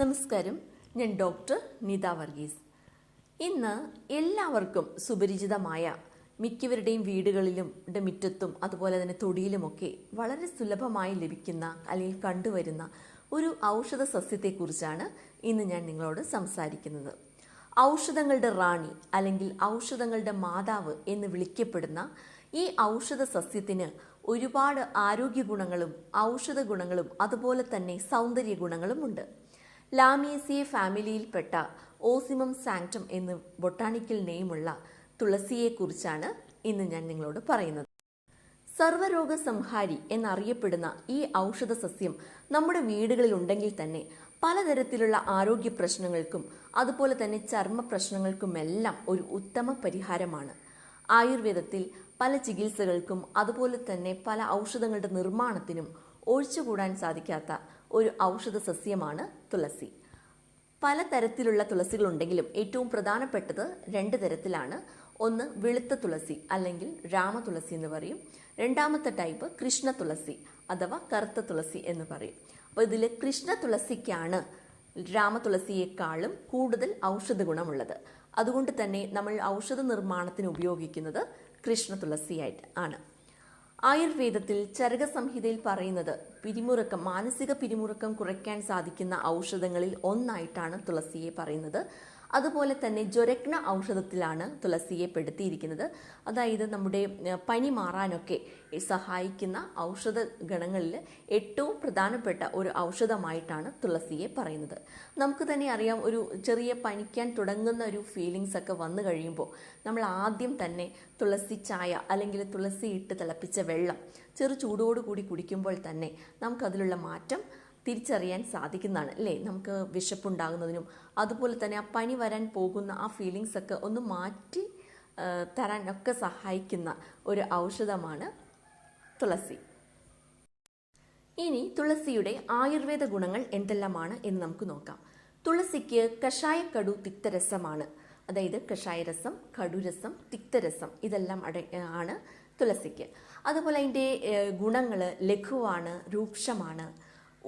നമസ്കാരം. ഞാൻ ഡോക്ടർ നിത വർഗീസ്. ഇന്ന് എല്ലാവർക്കും സുപരിചിതമായ മിക്കവരുടെയും വീടുകളിലും മുറ്റത്തും അതുപോലെ തന്നെ തൊടിയിലുമൊക്കെ വളരെ സുലഭമായി ലഭിക്കുന്ന അല്ലെങ്കിൽ കണ്ടുവരുന്ന ഒരു ഔഷധ സസ്യത്തെക്കുറിച്ചാണ് ഇന്ന് ഞാൻ നിങ്ങളോട് സംസാരിക്കുന്നത്. ഔഷധങ്ങളുടെ റാണി അല്ലെങ്കിൽ ഔഷധങ്ങളുടെ മാതാവ് എന്ന് വിളിക്കപ്പെടുന്ന ഈ ഔഷധ സസ്യത്തിന് ഒരുപാട് ആരോഗ്യ ഗുണങ്ങളും ഔഷധ ഗുണങ്ങളും അതുപോലെ തന്നെ സൗന്ദര്യ ഗുണങ്ങളും ഉണ്ട് ലാമിയസിയെ ഫാമിലിയിൽപ്പെട്ട ഓസിമം സാങ്ക്ടം എന്ന് ബൊട്ടാണിക്കൽ നെയിമുള്ള തുളസിയെക്കുറിച്ചാണ് ഇന്ന് ഞാൻ നിങ്ങളോട് പറയുന്നത്. സർവരോഗ സംഹാരി എന്നറിയപ്പെടുന്ന ഈ ഔഷധ സസ്യം നമ്മുടെ വീടുകളിൽ ഉണ്ടെങ്കിൽ തന്നെ പലതരത്തിലുള്ള ആരോഗ്യ പ്രശ്നങ്ങൾക്കും അതുപോലെ തന്നെ ചർമ്മ പ്രശ്നങ്ങൾക്കുമെല്ലാം ഒരു ഉത്തമ പരിഹാരമാണ്. ആയുർവേദത്തിൽ പല ചികിത്സകൾക്കും അതുപോലെ തന്നെ പല ഔഷധങ്ങളുടെ നിർമ്മാണത്തിനും ഒഴിച്ചുകൂടാൻ സാധിക്കാത്ത ഒരു ഔഷധ സസ്യമാണ് തുളസി. പല തരത്തിലുള്ള തുളസികളുണ്ടെങ്കിലും ഏറ്റവും പ്രധാനപ്പെട്ടത് രണ്ട് തരത്തിലാണ്. ഒന്ന് വെളുത്ത തുളസി അല്ലെങ്കിൽ രാമതുളസി എന്ന് പറയും. രണ്ടാമത്തെ ടൈപ്പ് കൃഷ്ണ തുളസി അഥവാ കറുത്ത തുളസി എന്ന് പറയും. അപ്പോൾ ഇതിൽ കൃഷ്ണ തുളസിക്കാണ് രാമ തുളസിയേക്കാളും കൂടുതൽ ഔഷധ ഗുണമുള്ളത്. അതുകൊണ്ട് തന്നെ നമ്മൾ ഔഷധ നിർമ്മാണത്തിന് ഉപയോഗിക്കുന്നത് കൃഷ്ണ തുളസിയായിട്ട് ആണ്. ആയുർവേദത്തിൽ ചരക സംഹിതയിൽ പറയുന്നത് പിരിമുറുക്കം മാനസിക പിരിമുറുക്കം കുറയ്ക്കാൻ സാധിക്കുന്ന ഔഷധങ്ങളിൽ ഒന്നായിട്ടാണ് തുളസിയെ പറയുന്നത്. അതുപോലെ തന്നെ ജ്വരഗ്ന ഔഷധത്തിലാണ് തുളസിയെ പെടുത്തിയിരിക്കുന്നത്. അതായത് നമ്മുടെ പനി മാറാനൊക്കെ സഹായിക്കുന്ന ഔഷധ ഗണങ്ങളിൽ ഏറ്റവും പ്രധാനപ്പെട്ട ഒരു ഔഷധമായിട്ടാണ് തുളസിയെ പറയുന്നത്. നമുക്ക് തന്നെ അറിയാം ഒരു ചെറിയ പനിക്കാൻ തുടങ്ങുന്ന ഒരു ഫീലിങ്സ് ഒക്കെ വന്നു കഴിയുമ്പോൾ നമ്മൾ ആദ്യം തന്നെ തുളസി ചായ അല്ലെങ്കിൽ തുളസി ഇട്ട് തിളപ്പിച്ച വെള്ളം ചെറു ചൂടോടുകൂടി കുടിക്കുമ്പോൾ തന്നെ നമുക്കതിലുള്ള മാറ്റം തിരിച്ചറിയാൻ സാധിക്കുന്നതാണ് അല്ലേ? നമുക്ക് വിശപ്പുണ്ടാകുന്നതിനും അതുപോലെ തന്നെ ആ പനി വരാൻ പോകുന്ന ആ ഫീലിങ്സ് ഒക്കെ ഒന്ന് മാറ്റി തരാൻ ഒക്കെ സഹായിക്കുന്ന ഒരു ഔഷധമാണ് തുളസി. ഇനി തുളസിയുടെ ആയുർവേദ ഗുണങ്ങൾ എന്തെല്ലാമാണ് എന്ന് നമുക്ക് നോക്കാം. തുളസിക്ക് കഷായക്കടു കടു തിക്തരസമാണ്. അതായത് കഷായരസം കടുരസം തിക്തരസം ഇതെല്ലാം അട ആണ് തുളസിക്ക്. അതുപോലെ അതിന്റെ ഗുണങ്ങൾ ലഘുവാണ് രൂക്ഷമാണ്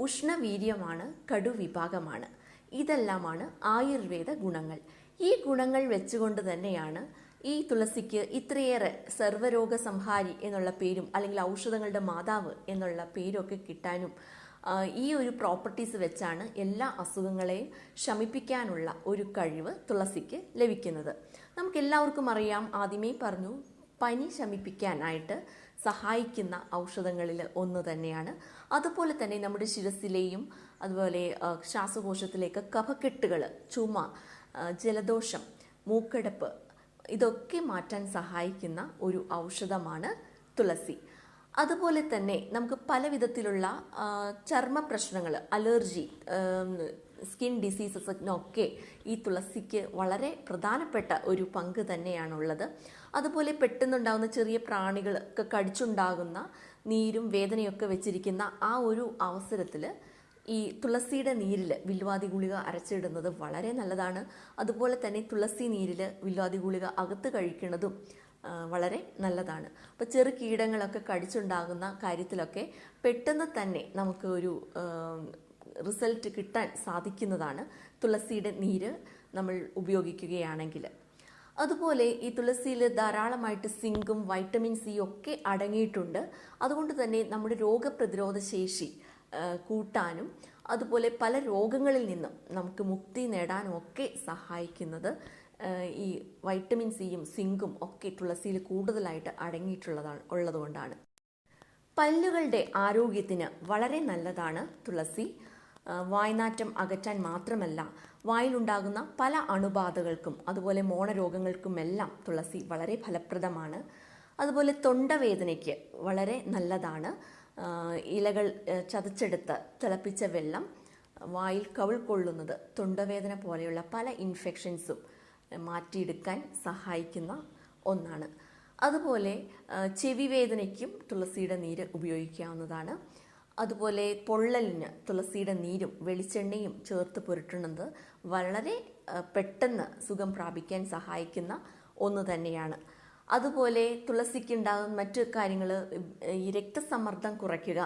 ഉഷ്ണവീര്യമാണ് കടുവിഭാഗമാണ്. ഇതെല്ലാമാണ് ആയുർവേദ ഗുണങ്ങൾ. ഈ ഗുണങ്ങൾ വെച്ചുകൊണ്ട് തന്നെയാണ് ഈ തുളസിക്ക് ഇത്രയേറെ സർവരോഗ സംഹാരി എന്നുള്ള പേരും അല്ലെങ്കിൽ ഔഷധങ്ങളുടെ മാതാവ് എന്നുള്ള പേരൊക്കെ കിട്ടാനും ഈ ഒരു പ്രോപ്പർട്ടീസ് വെച്ചാണ് എല്ലാ അസുഖങ്ങളെയും ശമിപ്പിക്കാനുള്ള ഒരു കഴിവ് തുളസിക്ക് ലഭിക്കുന്നത്. നമുക്ക് എല്ലാവർക്കും അറിയാം ആദ്യമേ പറഞ്ഞു പനി ശമിപ്പിക്കാനായിട്ട് സഹായിക്കുന്ന ഔഷധങ്ങളിൽ ഒന്ന് തന്നെയാണ്. അതുപോലെ തന്നെ നമ്മുടെ ശിരസിലെയും അതുപോലെ ശ്വാസകോശത്തിലേക്ക് കഫക്കെട്ടുകൾ ചുമ ജലദോഷം മൂക്കടപ്പ് ഇതൊക്കെ മാറ്റാൻ സഹായിക്കുന്ന ഒരു ഔഷധമാണ് തുളസി. അതുപോലെ തന്നെ നമുക്ക് പല വിധത്തിലുള്ള ചർമ്മ പ്രശ്നങ്ങൾ അലർജി സ്കിൻ ഡിസീസസിനൊക്കെ ഈ തുളസിക്ക് വളരെ പ്രധാനപ്പെട്ട ഒരു പങ്ക് തന്നെയാണുള്ളത്. അതുപോലെ പെട്ടെന്നുണ്ടാകുന്ന ചെറിയ പ്രാണികളൊക്കെ കടിച്ചുണ്ടാകുന്ന നീരും വേദനയൊക്കെ വെച്ചിരിക്കുന്ന ആ ഒരു അവസരത്തിൽ ഈ തുളസിയുടെ നീരിൽ വില്വാതി ഗുളിക അരച്ചിടുന്നത് വളരെ നല്ലതാണ്. അതുപോലെ തന്നെ തുളസി നീരിൽ വില്വാതി ഗുളിക അകത്ത് കഴിക്കുന്നതും വളരെ നല്ലതാണ്. അപ്പോൾ ചെറു കീടങ്ങളൊക്കെ കടിച്ചുണ്ടാകുന്ന കാര്യത്തിലൊക്കെ പെട്ടെന്ന് തന്നെ നമുക്ക് ഒരു റിസൾട്ട് കിട്ടാൻ സാധിക്കുന്നതാണ്. തുളസിയുടെ നീര് നമ്മൾ ഉപയോഗിക്കുകയാണെങ്കിൽ. അതുപോലെ ഈ തുളസിയിൽ ധാരാളമായിട്ട് സിങ്കും വൈറ്റമിൻ സി ഒക്കെ അടങ്ങിയിട്ടുണ്ട്. അതുകൊണ്ട് തന്നെ നമ്മുടെ രോഗപ്രതിരോധ ശേഷി കൂട്ടാനും അതുപോലെ പല രോഗങ്ങളിൽ നിന്നും നമുക്ക് മുക്തി നേടാനും ഒക്കെ സഹായിക്കുന്നത് ഈ വൈറ്റമിൻ സിയും സിങ്കും ഒക്കെ തുളസിയിൽ കൂടുതലായിട്ട് അടങ്ങിയിട്ടുള്ളതാണ് ഉള്ളതുകൊണ്ടാണ്. പല്ലുകളുടെ ആരോഗ്യത്തിന് വളരെ നല്ലതാണ് തുളസി. വായ്നാറ്റം അകറ്റാൻ മാത്രമല്ല വായിലുണ്ടാകുന്ന പല അണുബാധകൾക്കും അതുപോലെ മോണരോഗങ്ങൾക്കുമെല്ലാം തുളസി വളരെ ഫലപ്രദമാണ്. അതുപോലെ തൊണ്ടവേദനയ്ക്ക് വളരെ നല്ലതാണ്. ഇലകൾ ചതച്ചെടുത്ത് തിളപ്പിച്ച വെള്ളം വായിൽ കവിൾ കൊള്ളുന്നത് തൊണ്ടവേദന പോലെയുള്ള പല ഇൻഫെക്ഷൻസും മാറ്റിയെടുക്കാൻ സഹായിക്കുന്ന ഒന്നാണ്. അതുപോലെ ചെവി വേദനയ്ക്കും തുളസിയുടെ നീര് ഉപയോഗിക്കാവുന്നതാണ്. അതുപോലെ പൊള്ളലിന് തുളസിയുടെ നീരും വെളിച്ചെണ്ണയും ചേർത്ത് പുരട്ടുന്നത് വളരെ പെട്ടെന്ന് സുഖം പ്രാപിക്കാൻ സഹായിക്കുന്ന ഒന്ന് തന്നെയാണ്. അതുപോലെ തുളസിക്കുണ്ടാകുന്ന മറ്റു കാര്യങ്ങൾ ഈ രക്തസമ്മർദ്ദം കുറയ്ക്കുക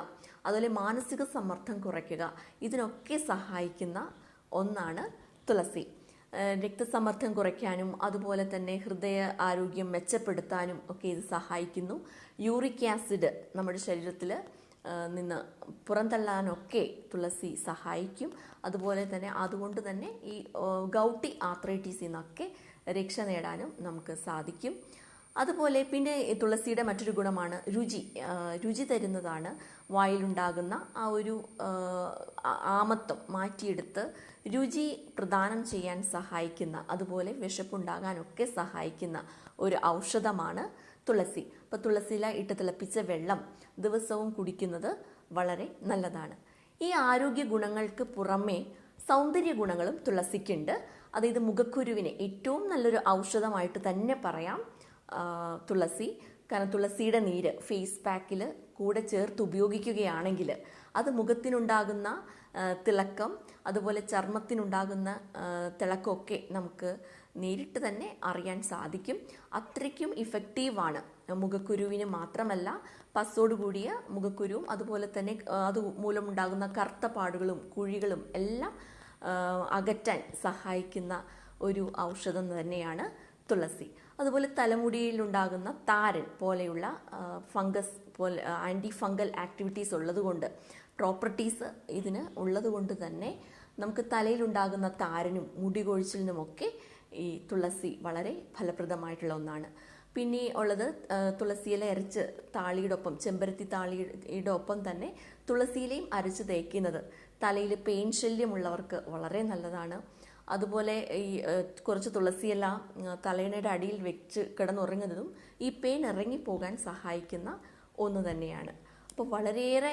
അതുപോലെ മാനസിക സമ്മർദ്ദം കുറയ്ക്കുക ഇതിനൊക്കെ സഹായിക്കുന്ന ഒന്നാണ് തുളസി. രക്തസമ്മർദ്ദം കുറയ്ക്കാനും അതുപോലെ തന്നെ ഹൃദയ ആരോഗ്യം മെച്ചപ്പെടുത്താനും ഒക്കെ ഇത് സഹായിക്കുന്നു. യൂറിക് ആസിഡ് നമ്മുടെ ശരീരത്തിൽ നിന്ന് പുറന്തള്ളാനൊക്കെ തുളസി സഹായിക്കും. അതുപോലെ തന്നെ അതുകൊണ്ട് തന്നെ ഈ ഗൗട്ടി ആത്രൈറ്റീസിൽ നിന്നൊക്കെ രക്ഷ നേടാനും നമുക്ക് സാധിക്കും. അതുപോലെ പിന്നെ തുളസിയുടെ മറ്റൊരു ഗുണമാണ് രുചി. രുചി തരുന്നതാണ് വായിലുണ്ടാകുന്ന ആ ഒരു ആമത്വം മാറ്റിയെടുത്ത് രുചി പ്രദാനം ചെയ്യാൻ സഹായിക്കുന്ന അതുപോലെ വിശപ്പുണ്ടാകാനൊക്കെ സഹായിക്കുന്ന ഒരു ഔഷധമാണ് തുളസി. അപ്പോൾ തുളസിയില ഇട്ട് തിളപ്പിച്ച വെള്ളം ദിവസവും കുടിക്കുന്നത് വളരെ നല്ലതാണ്. ഈ ആരോഗ്യ ഗുണങ്ങൾക്ക് പുറമേ സൗന്ദര്യ ഗുണങ്ങളും തുളസിക്കുണ്ട്. അതായത് മുഖക്കുരുവിനെ ഏറ്റവും നല്ലൊരു ഔഷധമായിട്ട് തന്നെ പറയാം. തുളസി കാരണം തുളസിയുടെ നീര് ഫേസ് പാക്കിൽ കൂടെ ചേർത്ത് ഉപയോഗിക്കുകയാണെങ്കിൽ അത് മുഖത്തിനുണ്ടാകുന്ന തിളക്കം അതുപോലെ ചർമ്മത്തിനുണ്ടാകുന്ന തിളക്കമൊക്കെ നമുക്ക് നേരിട്ട് തന്നെ അറിയാൻ സാധിക്കും. അത്രയ്ക്കും ഇഫക്റ്റീവാണ് മുഖക്കുരുവിന് മാത്രമല്ല പസോട് കൂടിയ മുഖക്കുരുവും അതുപോലെ തന്നെ അത് മൂലമുണ്ടാകുന്ന കറുത്ത പാടുകളും കുഴികളും എല്ലാം അകറ്റാൻ സഹായിക്കുന്ന ഒരു ഔഷധം തന്നെയാണ് തുളസി. അതുപോലെ തലമുടിയിലുണ്ടാകുന്ന താരൻ പോലെയുള്ള ഫംഗസ് പോലെ ആന്റി ഫംഗൽ ആക്ടിവിറ്റീസ് ഉള്ളതുകൊണ്ട് പ്രോപ്പർട്ടീസ് ഇതിന് ഉള്ളതുകൊണ്ട് തന്നെ നമുക്ക് തലയിലുണ്ടാകുന്ന താരനും മുടി കൊഴിച്ചിലിനുമൊക്കെ ഈ തുളസി വളരെ ഫലപ്രദമായിട്ടുള്ള ഒന്നാണ്. പിന്നെ ഉള്ളത് തുളസിയില അരച്ച് താളിയുടെ ഒപ്പം ചെമ്പരത്തി താളിയുടെ ഒപ്പം തന്നെ തുളസിയിലയും അരച്ച് തേക്കുന്നത് തലയിൽ പെയിൻ ശല്യമുള്ളവർക്ക് വളരെ നല്ലതാണ്. അതുപോലെ ഈ കുറച്ച് തുളസിയില തലയണയുടെ അടിയിൽ വെച്ച് കിടന്നുറങ്ങുന്നതും ഈ പെയിൻ ഇറങ്ങിപ്പോകാൻ സഹായിക്കുന്ന ഒന്ന് തന്നെയാണ്. അപ്പോൾ വളരെയേറെ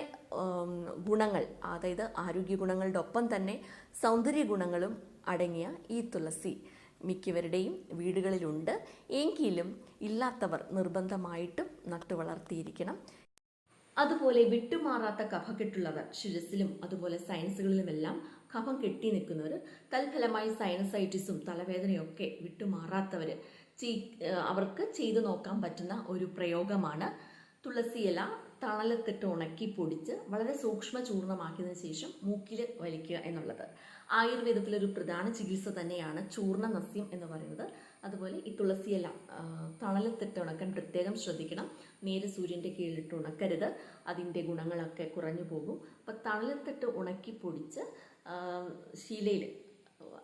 ഗുണങ്ങൾ അതായത് ആരോഗ്യ ഗുണങ്ങളുടെ ഒപ്പം തന്നെ സൗന്ദര്യ ഗുണങ്ങളും അടങ്ങിയ ഈ തുളസി മിക്കവരുടെയും വീടുകളിലുണ്ട്. എങ്കിലും ഇല്ലാത്തവർ നിർബന്ധമായിട്ടും നട്ടുവളർത്തിയിരിക്കണം. അതുപോലെ വിട്ടുമാറാത്ത കഫ കെട്ടുള്ളവർ ശിരസിലും അതുപോലെ സൈനസുകളിലുമെല്ലാം കഫം കെട്ടി നിൽക്കുന്നവർ തൽഫലമായി സൈനസൈറ്റിസും തലവേദനയൊക്കെ വിട്ടുമാറാത്തവർ അവർക്ക് ചെയ്തു നോക്കാൻ പറ്റുന്ന ഒരു പ്രയോഗമാണ് തുളസിയില തണലത്തിട്ട് ഉണക്കി പൊടിച്ച് വളരെ സൂക്ഷ്മ ചൂർണമാക്കിയതിനു ശേഷം മൂക്കിൽ വലിക്കുക എന്നുള്ളത്. ആയുർവേദത്തിലൊരു പ്രധാന ചികിത്സ തന്നെയാണ് ചൂർണ നസ്യം എന്ന് പറയുന്നത്. അതുപോലെ ഈ തുളസിയെല്ലാം തണലത്തിട്ട് ഉണക്കാൻ പ്രത്യേകം ശ്രദ്ധിക്കണം. നേരെ സൂര്യന്റെ കീഴിലിട്ട് ഉണക്കരുത്. അതിന്റെ ഗുണങ്ങളൊക്കെ കുറഞ്ഞു പോകും. അപ്പം തണലത്തിട്ട് ഉണക്കി പൊടിച്ച് ശീലയിൽ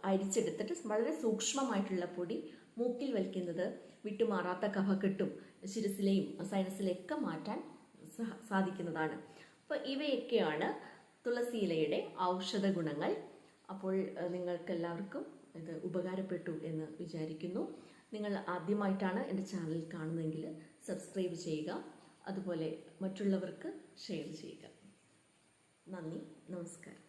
അരിച്ചെടുത്തിട്ട് വളരെ സൂക്ഷ്മമായിട്ടുള്ള പൊടി മൂക്കിൽ വലിക്കുന്നത് വിട്ടുമാറാത്ത കഫക്കെട്ടും ശിരസിലെയും സൈനസിലെയൊക്കെ മാറ്റാൻ സാധിക്കുന്നതാണ്. അപ്പോൾ ഇവയൊക്കെയാണ് തുളസിയിലയുടെ ഔഷധ ഗുണങ്ങൾ. അപ്പോൾ നിങ്ങൾക്കെല്ലാവർക്കും ഇത് ഉപകാരപ്പെട്ടു എന്ന് വിചാരിക്കുന്നു. നിങ്ങൾ ആദ്യമായിട്ടാണ് എന്റെ ചാനൽ കാണുന്നതെങ്കിൽ സബ്സ്ക്രൈബ് ചെയ്യുക. അതുപോലെ മറ്റുള്ളവർക്ക് ഷെയർ ചെയ്യുക. നന്ദി നമസ്കാരം.